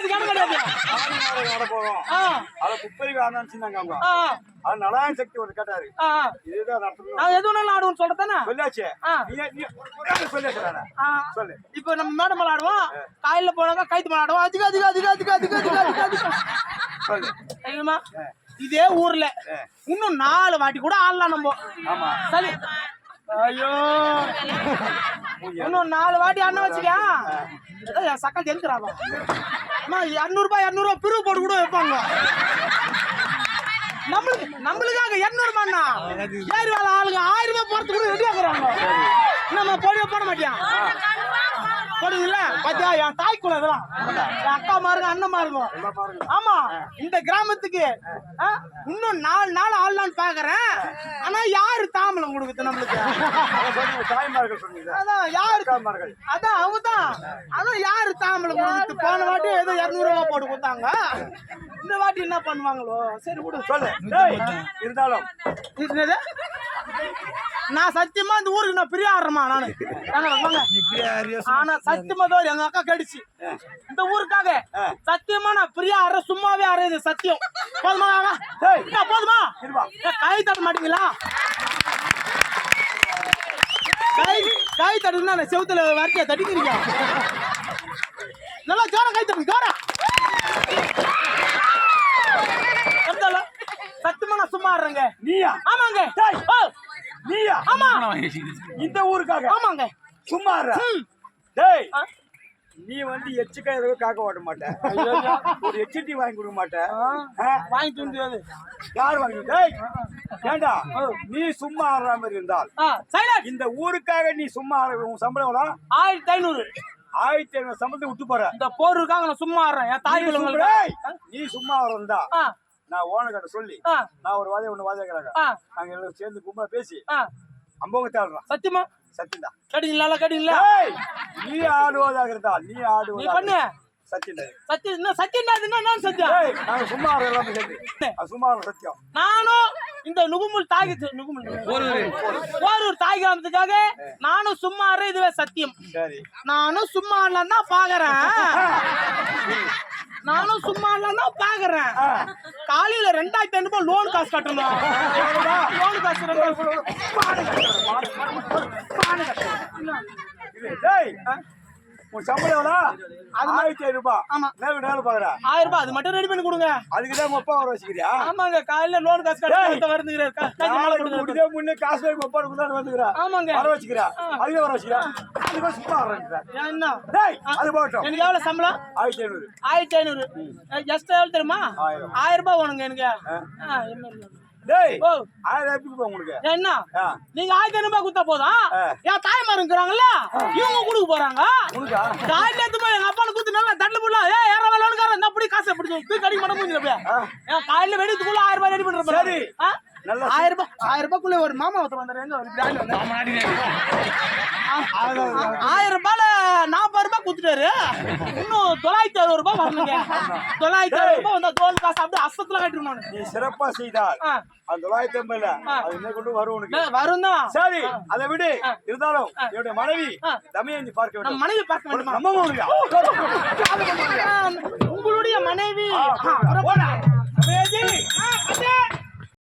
விளையாடுறதுக்கு இடம் கிடையாது ஆடி போறோம் அத ஆடணும்னு சொன்னாங்க அவங்க. அது நலாயன் சக்தி ஒரு கேட்டாரு. இதுதான் நடத்தணும். நான் எது வேணாலும் ஆடுவோம்னு சொல்றதானே? சொல்லாச்சு. ஆ. சொல்லு. இப்போ நம்ம மேடம் விளையாடுவோம் காலையில போனாக்கா கைத்து விளையாடுவோம் அதிக அதிக அதிக அதிக அதிக அதிக அதிக அதிக சொல்லு. தெரியுமா? இதே ஊர்ல இன்னும் நாலு வாட்டி கூட ஆடலாம் நம்ம. ஆமா. சரி. ஐயோ. இன்னும் நாலு வாட்டி அண்ணன் வச்சுக்க சக்கல் தெரிஞ்சுறாங்க அம்மா இரநூறுபா இரநூறுவா பிரிவு போட்டு கூட வைப்பாங்க நம்மளுக்கு நம்மளுக்காக இரநூறுபாண்ணா ஏறி வேலை ஆளுங்க ஆயிரம் ரூபாய் போறது கூட ரெடி ஆகுறாங்க நம்ம போடவே போட மாட்டியான் போடுங்கல்ல பாத்தியா என் தாய் குலம் இதெல்லாம் என் அக்கா மாருங்க அண்ணன் மாருங்க எல்லாம் ஆமா இந்த கிராமத்துக்கு ஆ, இன்னும் நாலு நாள் ஆடலான்னு பாக்குறேன் ஆனா யாரு தாமலம் கொடுக்குது நம்மளுக்கு அதான் சொன்னீங்க, தாய்மார்கள் யாரு அதான் அவங்க தான் தாம்பலம் கொடுக்குது போன வாட்டி ஏதோ இருநூறு ரூபா போட்டு கொடுத்தாங்க. இந்த வாட்டி என்ன பண்ணுவாங்களோ? சரி விடு. சொல்லு. இருந்தாலும்? நான் சத்தியமா இந்த ஊருக்கு நான் பிரியா ஆடுறேமா நானு. ஆனா சத்தியமா தோறு எங்க அக்கா கடிச்சு. இந்த ஊருக்காக சத்தியமா நான் பிரியா ஆடுற சும்மாவே ஆடுறது சத்தியம். போதுமா போதுமா? கை தட்ட மாட்டீங்களா? கை காய் தடுனா நான் செவுத்துல வார்த்தையை தட்டிக்கிறீங்க. நல்லா ஜோரம் காய் தடுங்க ஜோரம். சத்துமா நான் சும்மா இருங்க நீயா? ஆமாங்க. நீயா? ஆமா. இந்த ஊருக்காக. ஆமாங்க. சும்மா டேய் நீ வந்து எச்சுக்கா எதுவும் காக்க ஓட்ட மாட்ட. ஒரு எச்சுட்டி வாங்கி கொடுக்க மாட்ட. ஆ? வாங்கி தூண்டியது யார் வாங்கி ஏண்டா? நீ சும்மா ஆடுற மாதிரி இருந்தால் இந்த ஊருக்காக நீ சும்மா ஆடுற உன் சம்பளம் ஆயிரத்தி ஐநூறு. ஆயிரத்தி ஐநூறு சம்பளத்தை விட்டு போற. இந்த போருக்காக நான் சும்மா ஆடுறேன். என் தாய் நீ சும்மா- குலங்களுக்கு டேய், நீ சும்மா இருந்தா ஆ. நான் ஓனர்கிட்ட சொல்லி நான் ஒரு வாதை ஒண்ணு வாதைக்கிறாங்க ஆ. நாங்க எல்லாரும் சேர்ந்து கும்பலா பேசி தேடுறோம் சத்தியமா? சத்தியந்தா கேட்டீங்களா கேட்டீங்களா நீ ஆடுவதாக இருந்தால் நீ ஆடுவ நீ பண்ணு. நானும் இந்த நுகுமுல் தாகி நுகுமுல் தாகிராமத்துக்காக நானும் சும்மா இதுவே சத்தியம். நானும் சும்மா இல்லைன்னா பாக்குறேன். நானும் சும்மா இல்லைன்னா பாக்குறேன். காலையில ரெண்டாயிரத்தி ஐநூறு லோன் காசு கட்டணும். லோன் காசு டேய் உன் சம்பளம் எவ்வளோ? ஆயிரத்தி ஐநூறு ரூபாய் ஆமா. நேரம் நேரம் பாக்குற ஆயிரம் ரூபாய் அது மட்டும் ரெடி பண்ணி கொடுங்க. அதுக்கு தான் முப்பா வர வச்சுக்கிறியா? ஆமாங்க காலையில லோன் காசு கட்ட வருந்துங்கிறார் நாளைக்கு முடிஞ்சே முன்னே காசு வாங்கி முப்பா கொடுக்கலாம் வந்துக்கிறா. ஆமாங்க. வர வச்சுக்கிறா. அதுவே வர வச்சுக்கிறா. அதுக்கு சும்மா வர என்ன? டேய் அது எனக்கு எவ்வளவு சம்பளம்? ஆயிரத்தி ஐநூறு. ஆயிரத்தி ஐநூறு. எவ்வளவு தெரியுமா? ஆயிரம். ரூபாய் வேணுங்க எனக்கு. டேய் ஓ. ஆயிரம் போகும் உங்களுக்கு. என்ன? ஆ. நீங்க ஆயிரத்தி ஐநூறு ரூபாய் போதும்? ஆ. என் தாய்மார் இருக்கிறாங்கல்ல இவங்க கொடுக்க போறாங்க? காலையில எடுத்து போய் எங்க அப்பாவுக்கு கொடுத்து நல்லா தட்டு புள்ள ஏ ஏற அப்படி காசை பிடிச்சி தூக்கி கடிக்க மாட்டேன் மூஞ்சில அப்படியே. ஏன் காலையில வெடித்துக்குள்ள ஆயிரம் ரூபாய் ரெடி பண்ற சரி. நல்ல ஆயிரம் ரூபாய் ஆயிரம் ரூபாய்க்குள்ள ஒரு மாமா ஒருத்தர் வந்தாரு. எங்க ஒரு பிராண்ட் வந்தாரு ஆயிரம் ரூபாயில நாற்பது ரூபாய் கொடுத்துட்டாரு இன்னும் தொள்ளாயிரத்தி அறுபது ரூபாய் வரணுங்க. தொள்ளாயிரத்தி அறுபது ரூபாய் வந்தா தோல் காசு அப்படியே அசத்துல கட்டிருணும் நானு. நீ சிறப்பா செய்தால் ஆ. அந்த தொள்ளாயிரத்தி ஐம்பதுல அது என்ன கொண்டு வரும் உனக்கு. வரும் தான். சரி அதை விடு. இருந்தாலும் என்னுடைய மனைவி தமையந்தி பார்க்க வேண்டும். மனைவி பார்க்க வேண்டுமா? நம்ம உங்களுடைய மனைவி.